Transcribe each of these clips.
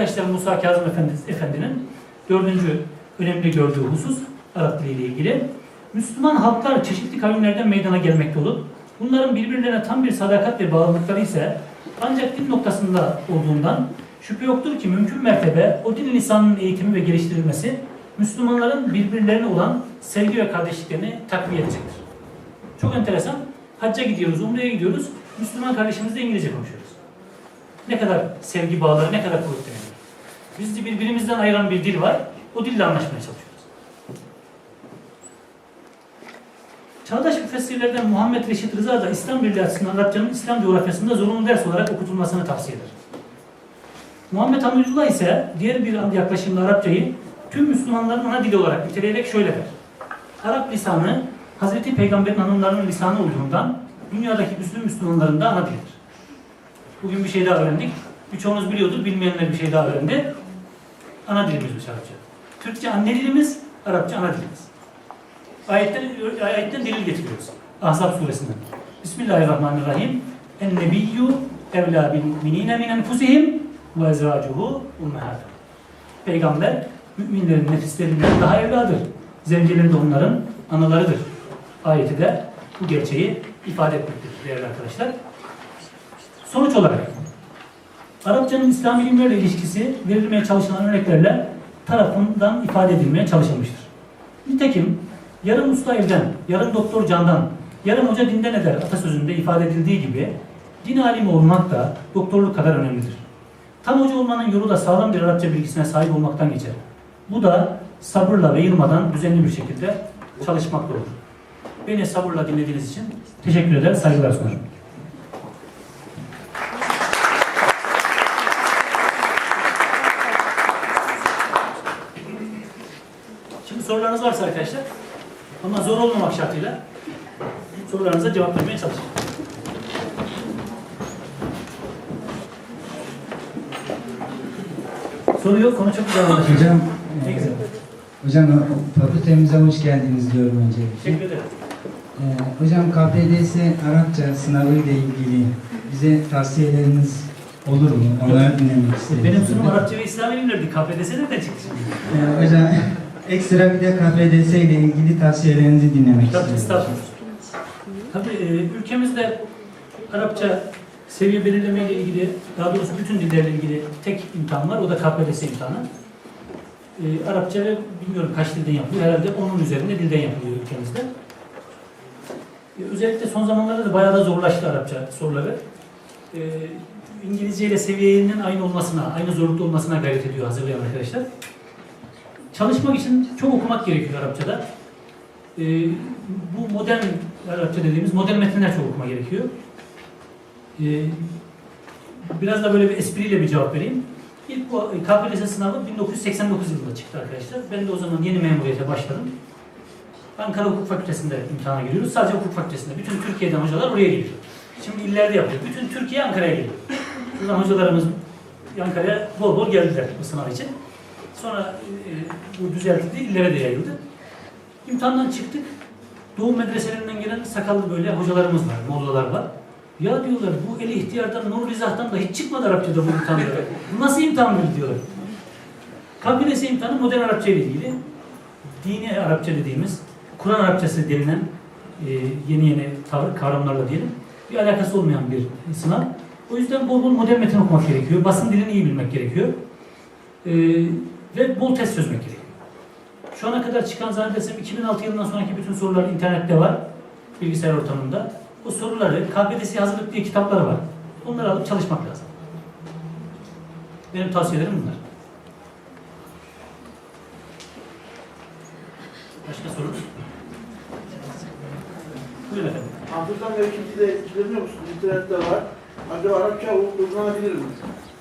arkadaşlar Musa Kazım Efendi, Efendi'nin dördüncü önemli gördüğü husus Arap diliyle ilgili. Müslüman halklar çeşitli kavimlerden meydana gelmekte olup bunların birbirlerine tam bir sadakat ve bağlılıkları ise ancak dil noktasında olduğundan şüphe yoktur ki mümkün mertebe o dil lisanının eğitimi ve geliştirilmesi Müslümanların birbirlerine olan sevgi ve kardeşliklerini takviye edecektir. Çok enteresan. Hacca gidiyoruz, umreye gidiyoruz. Müslüman kardeşimizle İngilizce konuşuyoruz. Ne kadar sevgi bağları, ne kadar kuvvetli. Bizi birbirimizden ayıran bir dil var. O dille anlaşmaya çalışıyoruz. Çağdaş müfessirlerden Muhammed Reşit Rıza da İslam Birliği açısından Arapçanın İslam coğrafyasında zorunlu ders olarak okutulmasını tavsiye eder. Muhammed Hamidullah ise diğer bir yaklaşımla Arapçayı tüm Müslümanların ana dili olarak niteleyerek şöyle der. Arap lisanı Hazreti Peygamber'in hanımlarının lisanı olduğundan dünyadaki bütün Müslümanların da ana dilidir. Bugün bir şey daha öğrendik. Birçoğunuz biliyordur, bilmeyenler bir şey daha öğrendi. Ana dilimizmiş Arapça. Türkçe anne dilimiz, Arapça ana dilimiz. Ayetten, ayetten delil getiriyoruz. Ahzab suresinden. Bismillahirrahmanirrahim. En nebiyyü evlâ bil minîne min enfusihim ve ezvâcuhu ummehâtum. Peygamber müminlerin nefislerinden daha evladır. Zevceleri de onların analarıdır. Ayeti de bu gerçeği ifade etmektedir değerli arkadaşlar. Sonuç olarak Arapçanın İslam ilimlerle ilişkisi verilmeye çalışılan örneklerle tarafından ifade edilmeye çalışılmıştır. Nitekim yarım usta evden, yarım doktor candan, yarım hoca dinden eder atasözünde ifade edildiği gibi din alimi olmak da doktorluk kadar önemlidir. Tam hoca olmanın yolu da sağlam bir Arapça bilgisine sahip olmaktan geçer. Bu da sabırla ve yılmadan düzenli bir şekilde çalışmakla olur. Beni sabırla dinlediğiniz için teşekkür eder, saygılar sunarım. Şimdi sorularınız varsa arkadaşlar ama zor olmamak şartıyla sorularınıza cevap vermeye çalışın. Soru yok, konu çok güzel anlaşıldı. Hocam, Ne e, güzel. hocam fakültemize hoş geldiniz diyorum öncelikle. Teşekkür ederim. E, hocam KPDS Arapça sınavı ile ilgili bize tavsiyeleriniz olur mu? Onları dinlemek isterim. Benim sunum Arapça ve İslam ilimlerdi. KPDS nereden çıktı şimdi? E, hocam ekstra bir de KPDS ile ilgili tavsiyelerinizi dinlemek istiyorum. estağfurullah. Tabii e, ülkemizde Arapça seviye belirleme ile ilgili, daha doğrusu bütün dillerle ilgili tek imtihan var. O da KPDS imtihanı. E, Arapça ve bilmiyorum kaç dilden yapılıyor. Herhalde onun üzerinde dilden yapılıyor ülkemizde. E, özellikle son zamanlarda da bayağı da zorlaştı Arapça soruları. E, İngilizce ile seviyenin aynı olmasına, aynı zorlukta olmasına gayret ediyor hazırlayan arkadaşlar. Çalışmak için çok okumak gerekiyor Arapçada. Ee, bu modern Arapça dediğimiz modern metinler çok okuma gerekiyor. Ee, biraz da böyle bir espriyle bir cevap vereyim. İlk bu KPSS sınavı 1989 yılında çıktı arkadaşlar. Ben de o zaman yeni memuriyete başladım. Ankara Hukuk Fakültesi'nde imtihana giriyoruz. Sadece hukuk fakültesinde. Bütün Türkiye'den hocalar oraya geliyor. Şimdi illerde yapıyor. Bütün Türkiye Ankara'ya geliyor. Buradan hocalarımız Ankara'ya bol bol geldiler bu sınav için. Sonra e, bu düzeltildi, illere de yayıldı. İmtihandan çıktık. Doğu medreselerinden gelen sakallı böyle hocalarımız var, mollalar var. Ya diyorlar bu eli ihtiyardan, nur rizahtan da hiç çıkmadı Arapçada bu imtihanlara. Bu nasıl imtihandır diyorlar. KPSS imtihanı modern Arapça ile ilgili. Dini Arapça dediğimiz, Kur'an Arapçası denilen e, yeni yeni kavramlarla diyelim. Bir alakası olmayan bir sınav. O yüzden bol bol modern metin okumak gerekiyor. Basın dilini iyi bilmek gerekiyor. E, ve bol test çözmek gerekiyor. Şu ana kadar çıkan zannedersem 2006 yılından sonraki bütün sorular internette var. Bilgisayar ortamında. O soruları KPDS hazırlık diye kitapları var. Onları alıp çalışmak lazım. Benim tavsiyelerim bunlar. Başka soru? Buyurun efendim. Hafızdan ve ikinci de etkileniyor musun? İnternette var. Acaba Arapça uygulanabilir mi?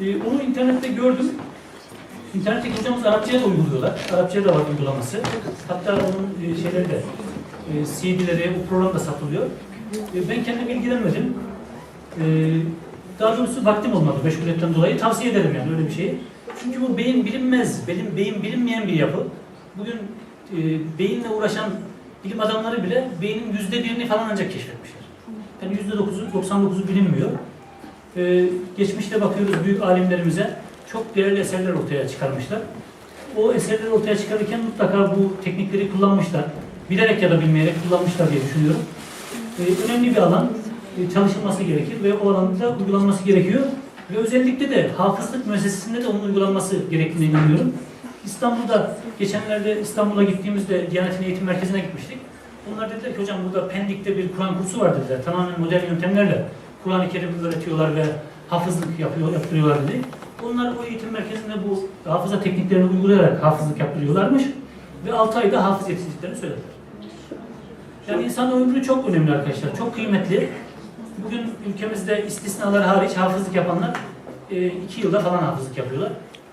Ee, onu internette gördüm. İnternetteki hocamız Arapçaya da uyguluyorlar. Arapçaya da var uygulaması. Hatta onun e, şeyleri de e, CD'leri, bu program da satılıyor. E, ben kendim ilgilenmedim. Daha doğrusu vaktim olmadı meşguliyetten dolayı. Tavsiye ederim yani öyle bir şeyi. Çünkü bu beyin bilinmez, benim beyin bilinmeyen bir yapı. Bugün beyinle uğraşan bilim adamları bile beynin yüzde birini falan ancak keşfetmişler. Yani yüzde dokuzu, 99'u bilinmiyor. Ee, geçmişte bakıyoruz büyük alimlerimize çok değerli eserler ortaya çıkarmışlar. O eserleri ortaya çıkarırken mutlaka bu teknikleri kullanmışlar. Bilerek ya da bilmeyerek kullanmışlar diye düşünüyorum. Ee, önemli bir alan. e, çalışılması gerekir ve o alanda uygulanması gerekiyor. Ve özellikle de hafızlık müessesesinde de onun uygulanması gerektiğine inanıyorum. İstanbul'da, geçenlerde İstanbul'a gittiğimizde Diyanet'in eğitim merkezine gitmiştik. Onlar dediler ki hocam burada Pendik'te bir Kur'an kursu var dediler. Tamamen modern yöntemlerle Kur'an-ı Kerim öğretiyorlar ve hafızlık yapıyor, yaptırıyorlar dedi. Onlar o eğitim merkezinde bu hafıza tekniklerini uygulayarak hafızlık yaptırıyorlarmış. Ve 6 ayda hafız yetiştirdiklerini söylediler. Yani insan ömrü çok önemli arkadaşlar, çok kıymetli. Bugün ülkemizde istisnalar hariç hafızlık yapanlar 2 yılda falan hafızlık yapıyorlar.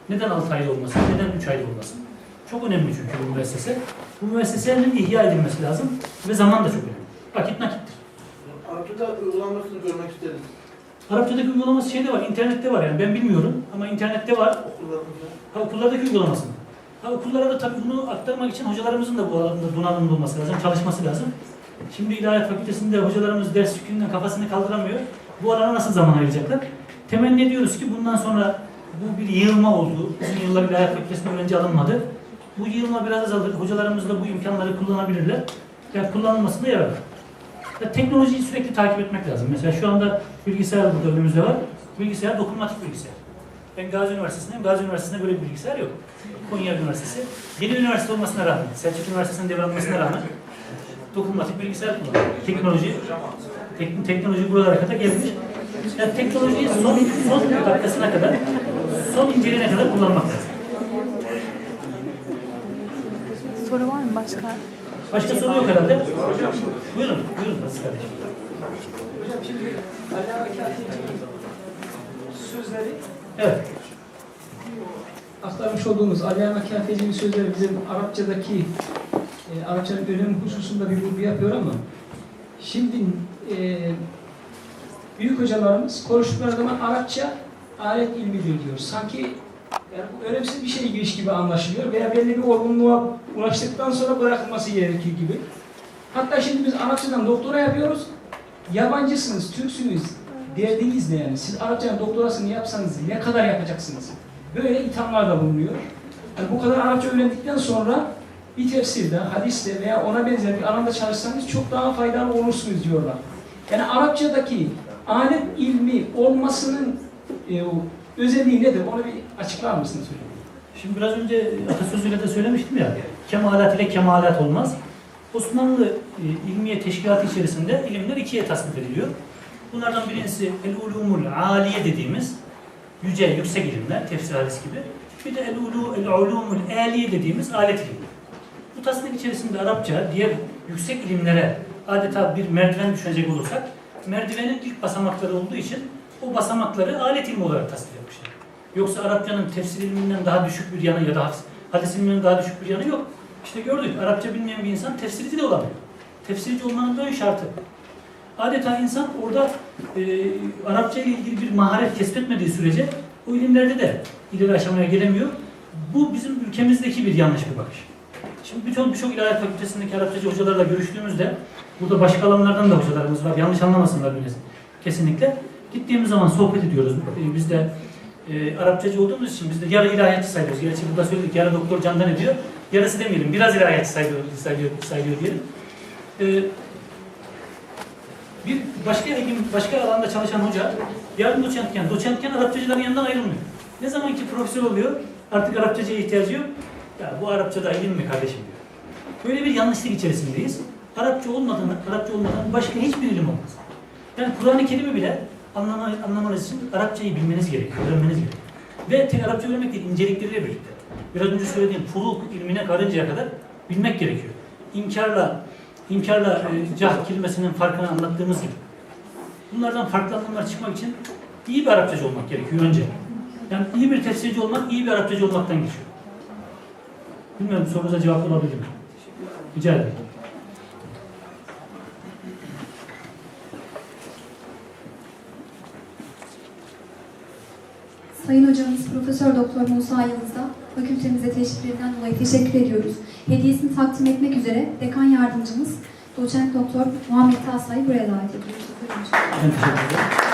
Neden 6 ayda olmasın, neden 3 ayda olmasın? Çok önemli çünkü bu müessese. Bu müessesenin ihya edilmesi lazım ve zaman da çok önemli. Vakit nakittir. Arapçada uygulanmasını görmek isteriz. Arapçadaki uygulaması şeyde var, internette var yani ben bilmiyorum ama internette var. Ha okullardaki uygulamasını. Ha okullara da tabii bunu aktarmak için hocalarımızın da bu alanda donanımlı olması lazım, çalışması lazım. Şimdi İlahiyat Fakültesi'nde hocalarımız ders yükünden kafasını kaldıramıyor. Bu alana nasıl zaman ayıracaklar? Temenni ediyoruz ki bundan sonra bu bir yığılma oldu. Uzun yıllar İlahiyat Fakültesi'ne öğrenci alınmadı. Bu yığılma biraz azalır. Hocalarımız da bu imkanları kullanabilirler. Yani kullanılmasında yarar. Ya teknolojiyi sürekli takip etmek lazım. Mesela şu anda bilgisayar burada önümüzde var. Bilgisayar dokunmatik bilgisayar. Ben Gazi Üniversitesi'ndeyim. Gazi Üniversitesi'nde böyle bir bilgisayar yok. Konya Üniversitesi. Yeni üniversite olmasına rağmen, Selçuk Üniversitesi'nin devralmasına rağmen dokunmatik bilgisayar kullanıyor. Teknoloji, tek, teknoloji buralara kadar gelmiş. Yani teknolojiyi son, son dakikasına kadar, son inceliğine kadar kullanmak lazım. Soru var mı başka? Başka soru yok herhalde. Buyurun, buyurun Aziz kardeşim. Hocam şimdi Kâfiyeci'nin sözleri Evet. aktarmış olduğumuz Aleyhame Kâfiyeci'nin sözleri bizim Arapçadaki e, Arapçanın önemi hususunda bir vurgu yapıyor ama şimdi e, büyük hocalarımız konuştukları zaman Arapça alet ilmidir diyor. Sanki yani bu önemsiz bir şey giriş gibi anlaşılıyor veya belli bir olgunluğa ulaştıktan sonra bırakılması gerekir gibi. Hatta şimdi biz Arapçadan doktora yapıyoruz. Yabancısınız, Türksünüz. Derdiniz ne yani? Siz Arapçanın doktorasını yapsanız ne kadar yapacaksınız? Böyle ithamlar da bulunuyor. Yani bu kadar Arapça öğrendikten sonra bir tefsirde, hadiste veya ona benzer bir alanda çalışsanız çok daha faydalı olursunuz diyorlar. Yani Arapçadaki alet ilmi olmasının e, özelliği nedir? Onu bir açıklar mısınız hocam? Şimdi biraz önce atasözüyle de söylemiştim ya, kemalat ile kemalat olmaz. Osmanlı e, ilmiye teşkilatı içerisinde ilimler ikiye tasnif ediliyor. Bunlardan birincisi el-ulumul aliye dediğimiz yüce, yüksek ilimler, tefsir hadis gibi. Bir de el-ulu, el-ulumul aliye dediğimiz alet ilimler. Bu tasnif içerisinde Arapça diğer yüksek ilimlere adeta bir merdiven düşünecek olursak, merdivenin ilk basamakları olduğu için o basamakları alet ilmi olarak tasnif etmişler. Yoksa Arapçanın tefsir ilminden daha düşük bir yanı ya da hadis ilminden daha düşük bir yanı yok. İşte gördük Arapça bilmeyen bir insan tefsirci de olamıyor. Tefsirci olmanın ön şartı. Adeta insan orada e, Arapça ile ilgili bir maharet kesbetmediği sürece o ilimlerde de ileri aşamaya gelemiyor. Bu bizim ülkemizdeki bir yanlış bir bakış. Şimdi birçok birçok ilahiyat fakültesindeki Arapçacı hocalarla görüştüğümüzde burada başka alanlardan da hocalarımız var. Yanlış anlamasınlar beni kesinlikle. Gittiğimiz zaman sohbet ediyoruz. E, Biz de e, Arapçacı olduğumuz için biz de yarı ilahiyatçı sayıyoruz. Gerçi burada söyledik yarı doktor candan ediyor. Yarısı demeyelim. Biraz ilahiyatçı sayılıyor, sayılıyor, sayılıyor diyelim. E, bir başka ilim, başka alanda çalışan hoca yarın doçentken, doçentken Arapçacıların yanından ayrılmıyor. Ne zaman ki profesör oluyor, artık Arapçacıya ihtiyacı yok. Ya bu Arapçada ilim mi kardeşim diyor. Böyle bir yanlışlık içerisindeyiz. Arapça olmadan, Arapça olmadan başka hiçbir ilim olmaz. Yani Kur'an-ı Kerim'i bile anlama, anlamanız için Arapçayı bilmeniz gerekiyor, öğrenmeniz gerekiyor. Ve tek Arapça öğrenmek değil, incelikleriyle birlikte. Biraz önce söylediğim furuk ilmine varıncaya kadar bilmek gerekiyor. İnkarla, inkarla e, cahd kelimesinin farkını anlattığımız gibi. Bunlardan farklı anlamlar çıkmak için iyi bir Arapçacı olmak gerekiyor önce. Yani iyi bir tefsirci olmak, iyi bir Arapçacı olmaktan geçiyor. Bilmiyorum sorunuza cevap olabilir mi? Rica ederim. Sayın hocamız Profesör Doktor Musa Yıldız'a fakültemize teşriflerinden dolayı teşekkür ediyoruz. Hediyesini takdim etmek üzere dekan yardımcımız Doçent Doktor Muhammed Taslay'ı buraya davet ediyoruz. Ben teşekkür ederim.